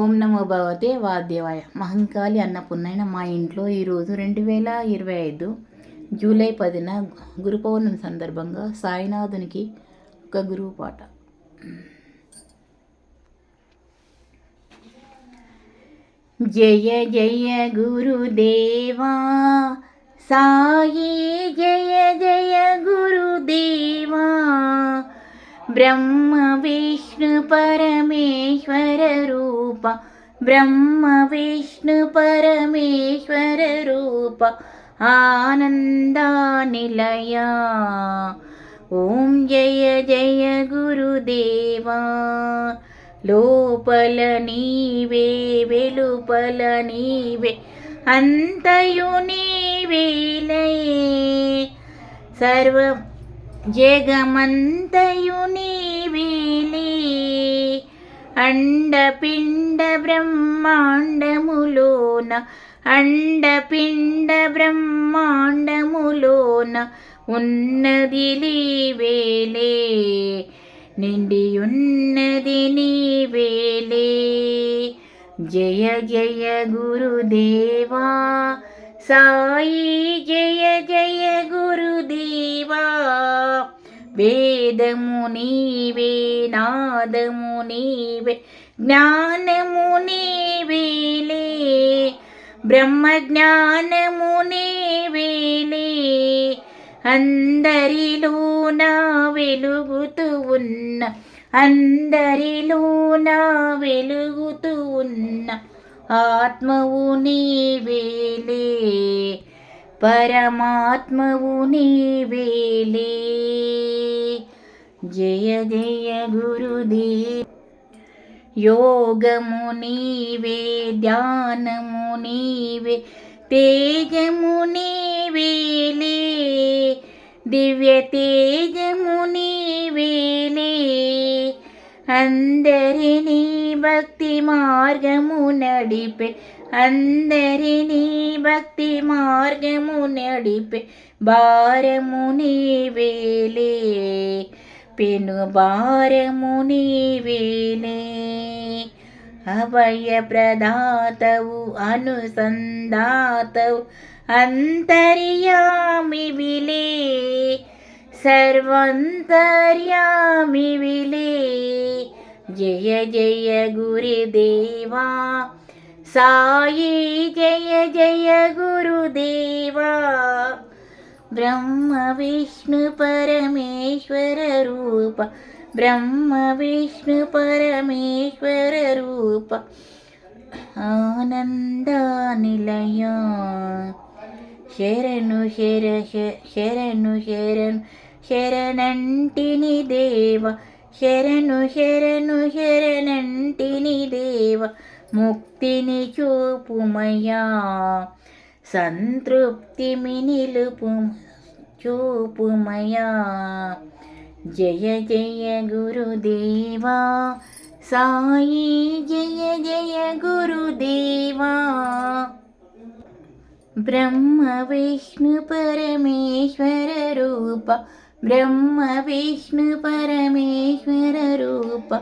ఓం నమో భగవతే వాద్యవాయ. మహంకాళి అన్నపున్నైన మా ఇంట్లో ఈరోజు రెండు వేల ఇరవై ఐదు జూలై పదిన గురు పౌర్ణమి సందర్భంగా సాయినాథునికి ఒక గురువు పాట. జయ జయ గురుదేవా సాయి జయ జయ గురుదేవా బ్రహ్మ విష్ణు పరమేశ్వర రూప బ్రహ్మ విష్ణు పరమేశ్వర రూప. ఆనందా నిలయ. ఓం జయ జయ గురుదేవా. లోపల నీవే వెలుపల నీవే. అంతయు నీవేలే సర్వ జగమంతయు నీవేలే అండపిండ బ్రహ్మాండములోన అండపిండ బ్రహ్మాండములోన ఉన్నది నీవేలే నిండి ఉన్నది నీవేలే జయ జయ గురుదేవా సాయి జయ జయ గురు వేదము నీవే నాదము నీవే జ్ఞానము నీవేలే బ్రహ్మ జ్ఞానము నీవేలే అందరిలోన వెలుగుతూ ఉన్న అందరిలోన వెలుగుతూ ఉన్న ఆత్మవు నీవేలే పరమాత్మవు నీవేలే జయ జయ గురుదే యోగము నీవే ధ్యానము నీవే తేజము నీవేలే దివ్య తేజము నీవేలే అందరినీ భక్తి మార్గము నడిపే అందరినీ భక్తి మార్గము నడిపే భారము నీవేలే പെന്നു ഭാരമുനീവേലേ അഭയപ്രദാതവു അനുസന്ധാതവു അന്തര്യാമി വിലേ. സർവന്തര്യാമി വിലേ. ജയ ജയ ഗുരുദേവാ സായി ജയ ജയ ഗുരുദേവാ ബ്രഹ്മ വിഷ്ണു പരമേശ്വര രൂപ. ബ്രഹ്മ വിഷ്ണു പരമേശ്വര രൂപ. ആനന്ദനിലയോ ശരണു ശര ശരണു ശരൻ ശരണണ്ടിനി ദേവ. ശരണു ശരണു ശരണണ്ടിനി ദേവ. മുക്തിനി ചൂപ്പുമയാ సంతృప్తిమి నిలుపు చూపుమయా. జయ జయ గురుదేవా సాయి జయ జయ గురుదేవా. బ్రహ్మ విష్ణు పరమేశ్వర రూప బ్రహ్మ విష్ణు పరమేశ్వర రూప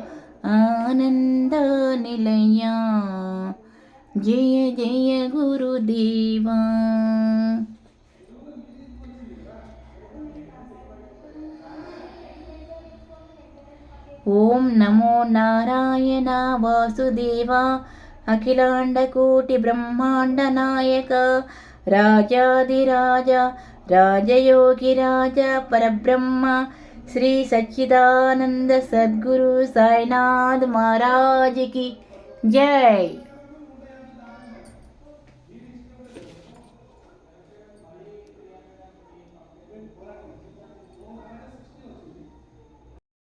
ఆనంద నిలయా. जय जय गुरुदेवा। ओम नमो नारायणा वासुदेवा, अखिलाण्डकोटिब्रह्माण्डनायक, राजाधिराज, राजयोगिराज, परब्रह्म, श्री सच्चिदानंद सद्गुरु साईनाथ महाराज की जय।